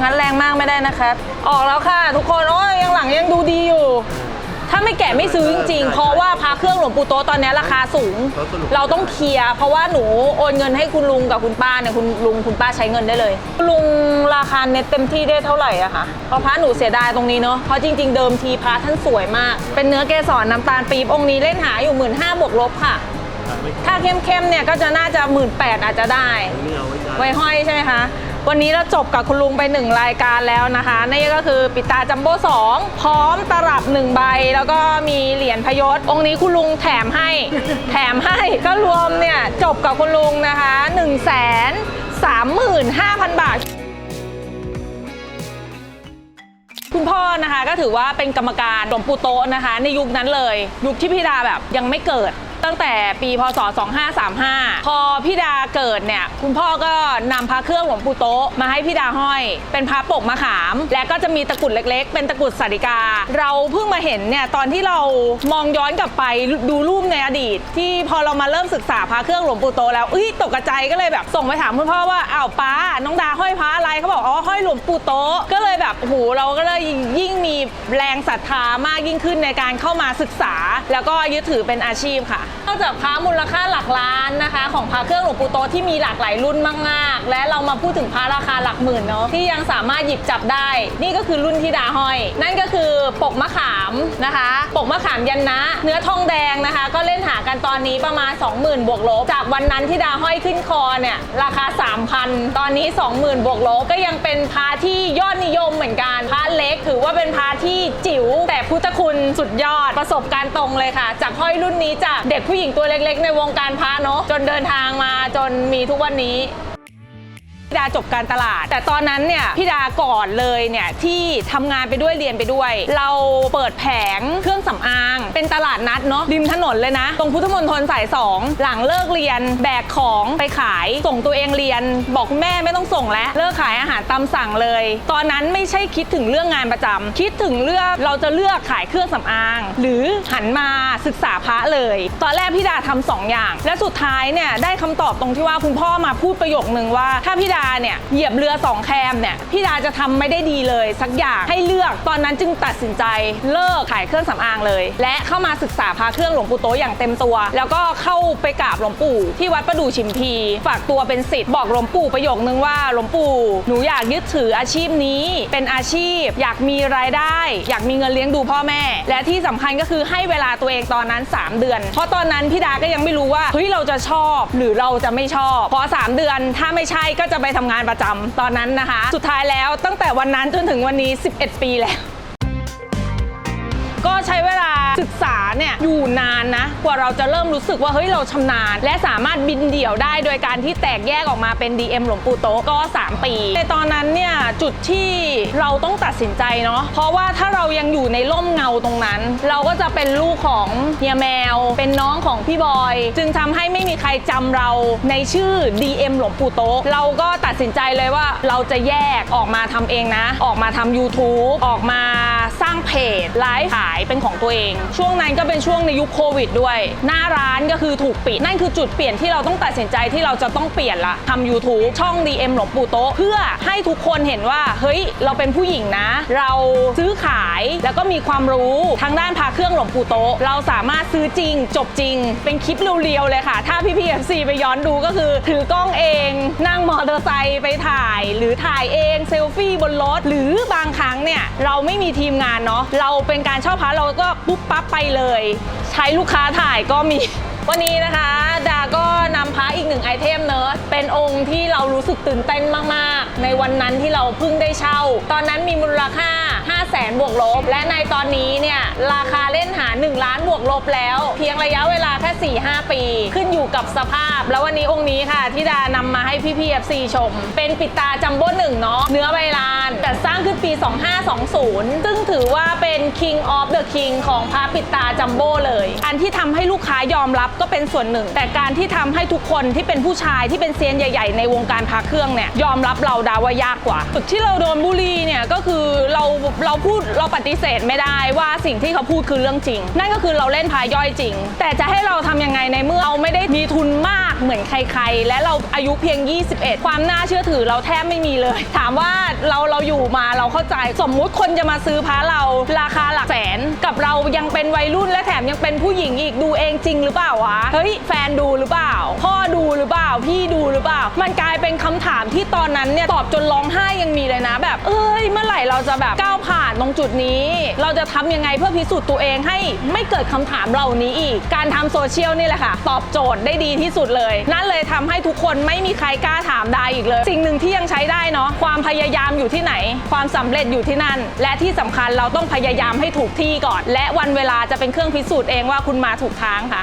งั้นแรงมากไม่ได้นะครับออกแล้วค่ะทุกคนโอ้ยยังหลังยังดูดีอยู่ ถ้าไม่แกะไม่ซื้อจริงๆ เพราะว่าพาเครื่องหลวงปู่โตะตอนนี้ราคาสูง เราต้องเคลียร์เพราะว่าหนูโอนเงินให้คุณลุงกับคุณป้าเนี่ยคุณลุงคุณป้าใช้เงินได้เลยคุณลุงราคาเน็ตเต็มที่ได้เท่าไหร่อะคะเพราะพระหนูเสียดายตรงนี้เนาะเพราะจริง ๆ เดิมทีพระท่านสวยมาก เป็นเนื้อเกสรน้ำตาลปี๊บองค์นี้เล่นหาอยู่หมื่นห้าบวกลบค่ะ ถ้าเข้มๆเนี่ยก็จะน่าจะหมื่นแปดอาจจะได้นี่เอาไว้ใช้ไว้ห้อยใช่ไหมคะ วันนี้เราจบกับคุณลุงไปหนึ่งรายการแล้วนะคะนี่ก็คือปิตาจัมโบ้สองพร้อมตลับหนึ่งใบ แล้วก็มีเหรียญพยศ องค์นี้คุณลุงแถมให้ แถมให้ก็รวมเนี่ยจบกับคุณลุงนะคะ1นึ่งแสนสามหมื่นห้าพันบาทคุณพ่อนะคะก็ถือว่าเป็นกรรมการหลวงปู่โตะนะคะ ในยุคนั้นเลย ยุคที่พี่ดาแบบยังไม่เกิด ตั้งแต่ปีพศ 2535 พอพี่ดาเกิดเนี่ยคุณพ่อก็นำพระเครื่องหลวงปู่โตะมาให้พี่ดาห้อย เป็นพระปกมะขาม และก็จะมีตะกรุดเล็กๆ เป็นตะกรุดสาริกา เราเพิ่งมาเห็นเนี่ยตอนที่เรามองย้อนกลับไปดูรูปในอดีต ที่พอเรามาเริ่มศึกษาพระเครื่องหลวงปู่โตแล้วเอ้ยตกใจก็เลยแบบส่งไปถามคุณพ่อว่าอ้าวป้าน้องดาห้อยพระอะไรเขาบอกอ๋อห้อยหลวงปู่โตะก็เลยแบบโอ้โหเราก็เลยยิ่งมีแรงศรัทธามากยิ่งขึ้นในการเข้ามาศึกษา แล้วก็ยึดถือเป็นอาชีพค่ะนอกจากพระมูลค่าหลักล้านนะคะ ของพระเครื่องหลวงปู่โตที่มีหลากหลายรุ่นมากๆ และเรามาพูดถึงพระราคาหลักหมื่นเนาะที่ยังสามารถหยิบจับได้ นี่ก็คือรุ่นที่ดาห้อย นั่นก็คือปกมะขามนะคะ ปกมะขามยันนะ เนื้อทองแดงนะคะ ก็เล่นหากันตอนนี้ประมาณ 20,000 บวกลบจากวันนั้นที่ดาห้อยขึ้นคอเนี่ยราคา 3,000 ตอนนี้ 20,000 บวกลบก็ยังเป็นพระที่ยอดนิยมเหมือนกัน ถือว่าเป็นพระที่จิ๋วแต่พุทธคุณสุดยอดประสบการณ์ตรงเลยค่ะ จากห้อยรุ่นนี้จากเด็กผู้หญิงตัวเล็กๆ ในวงการพระเนาะจนเดินทางมาจนมีทุกวันนี้ พี่ดาจบการตลาด แต่ตอนนั้นเนี่ยพี่ดาก่อนเลยเนี่ยที่ทำงานไปด้วยเรียนไปด้วย เราเปิดแผงเครื่องสำอาง เป็นตลาดนัดเนาะริมถนนเลยนะ ตรงพุทธมณฑลสายสองหลังเลิกเรียนแบกของไปขาย ส่งตัวเองเรียน บอกแม่ไม่ต้องส่งแล้ว เลิกขายอาหารตามสั่งเลย ตอนนั้นไม่ใช่คิดถึงเรื่องงานประจำคิดถึงเรื่องเราจะเลือกขายเครื่องสำอาง หรือหันมาศึกษาพระเลย ตอนแรกพี่ดาทำสองอย่าง และสุดท้ายเนี่ยได้คำตอบตรงที่ว่าคุณพ่อมาพูดประโยคนึงว่าถ้าพี่ดาเนี่ยเหยียบเรือสองแคมเนี่ยพี่ดาจะทำไม่ได้ดีเลย สักอย่างให้เลือกตอนนั้นจึงตัดสินใจเลิกขายเครื่องสำอางเลย และเข้ามาศึกษาพระเครื่องหลวงปู่โตอย่างเต็มตัว แล้วก็เข้าไปกราบหลวงปู่ ที่วัดประดู่ชิมพีฝากตัวเป็นศิษย์บอกหลวงปู่ประโยคนึงว่าหลวงปู่หนูอยากยึดถืออาชีพนี้เป็นอาชีพ อยากมีรายได้ อยากมีเงินเลี้ยงดูพ่อแม่ และที่สำคัญก็คือให้เวลาตัวเองตอนนั้น 3 เดือน เพราะตอนนั้นพี่ดาก็ยังไม่รู้ว่าเฮ้ยเราจะชอบหรือเราจะไม่ชอบพอ3เดือนถ้าไม่ใช่ก็จะไปทำงานประจำตอนนั้นนะคะ สุดท้ายแล้วตั้งแต่วันนั้นจนถึงวันนี้ 11 ปีแล้ว ก็ใช้เวลาศึกษาเนี่ยอยู่นาน กว่าเราจะเริ่มรู้สึกว่าเฮ้ยเราชำนาญ และสามารถบินเดี่ยวได้โดยการที่แตกแยกออกมาเป็น DM หลวงปู่โตะก็ 3 ปี ในตอนนั้นเนี่ยจุดที่เราต้องตัดสินใจเนาะเพราะว่าถ้าเรายังอยู่ในร่มเงาตรงนั้น เราก็จะเป็นลูกของเฮียแมว เป็นน้องของพี่บอย จึงทำให้ไม่มีใครจำเราในชื่อ DM หลวงปู่โตะเราก็ตัดสินใจเลยว่าเราจะแยกออกมาทำเองนะ ออกมาทำ YouTube ออกมาสร้างเพจไลฟ์ขายเป็นของตัวเอง ช่วงนั้นก็เป็นช่วงในยุคโควิดด้วยหน้าร้านก็คือถูกปิด นั่นคือจุดเปลี่ยนที่เราต้องตัดสินใจที่เราจะต้องเปลี่ยนละทำ YouTube ช่อง DM หลวงปู่โตะเพื่อให้ทุกคนเห็นว่า เฮ้ย เราเป็นผู้หญิงนะ เราซื้อขายแล้วก็มีความรู้ทางด้านพาเครื่องหลวงปู่โตะเราสามารถซื้อจริง จบจริง เป็นคลิปเรียวๆเลยค่ะ ถ้าพี่พีเอฟซีไปย้อนดูก็คือถือกล้องเอง นั่งมอเตอร์ไซค์ไปถ่าย หรือถ่ายเองเซลฟี่บนรถหรือบางครั้งเนี่ยเราไม่มีทีมงานเนาะเราเป็นการเช่าพระเราก็ปุ๊บปั๊บไปเลย ช้ลูกค้าถ่ายก็มี วันนี้นะคะดาก็นำพระอีกหนึ่งไอเทมเนอะเป็นองค์ที่เรารู้สึกตื่นเต้นมากๆ ในวันนั้นที่เราเพิ่งได้เช่า ตอนนั้นมีมูลค่า5 0 0แสนบวกลบ และในตอนนี้เนี่ยราคาเล่นหา 1 ล้านบวกลบแล้ว เพียงระยะเวลาแค่4-5 ปี ขึ้นอยู่กับสภาพ แล้ววันนี้องค์นี้ค่ะที่ดานำมาให้พี่พีเอฟซีชม เป็นปิดตาจัมโบ้หนึ่งเนาะเนื้อใบลานจัดสร้างขึ้นปี 2520 ซึ่งถือว่าเป็น King of the King ของพระปิดตาจัมโบ้เลย อันที่ทำให้ลูกค้ายอมรับก็เป็นส่วนหนึ่ง แต่การที่ทำให้ทุกคนที่เป็นผู้ชายที่เป็นเซียนใหญ่ ๆ ในวงการพระเครื่องเนี่ยยอมรับเราดาว่ายากกว่าจุดที่เราโดนบูลลี่เนี่ยก็คือเราเราพูดเราปฏิเสธไม่ได้ว่าสิ่งที่เขาพูดคือเรื่องจริง นั่นก็คือเราเล่นพายย่อยจริง แต่จะให้เราทำยังไงในเมื่อเราไม่ได้มีทุนมากเหมือนใคร ๆ และเราอายุเพียง 21 ความน่าเชื่อถือเราแทบไม่มีเลย ถามว่าเราเราอยู่มาเราเข้าใจสมมุติคนจะมาซื้อพระเราราคาหลักแสนกับเรายังเป็นวัยรุ่นและแถมยังเป็นผู้หญิงอีกดูเองจริงหรือเปล่าวะเฮ้ยแฟนดูหรือเปล่า พ่อดูหรือเปล่าพี่ดูหรือเปล่า มันกลายเป็นคำถามที่ตอนนั้นเนี่ยตอบจนร้องไห้ยังมีเลยนะ แบบ เอ้ย เมื่อไหร่เราจะแบบก้าวผ่านตรงจุดนี้ เราจะทำยังไงเพื่อพิสูจน์ตัวเองให้ไม่เกิดคำถามเหล่านี้อีก การทำโซเชียลนี่แหละค่ะ ตอบโจทย์ได้ดีที่สุดเลยนั่นเลย ทำให้ทุกคนไม่มีใครกล้าถามได้อีกเลย สิ่งหนึ่งที่ยังใช้ได้เนาะความพยายามอยู่ที่ไหน ความสำเร็จอยู่ที่นั่น และที่สำคัญเราต้องพยายามให้ถูกที่ก่อน และวันเวลาจะเป็นเครื่องพิสูจน์เองว่าคุณมาถูกทางค่ะ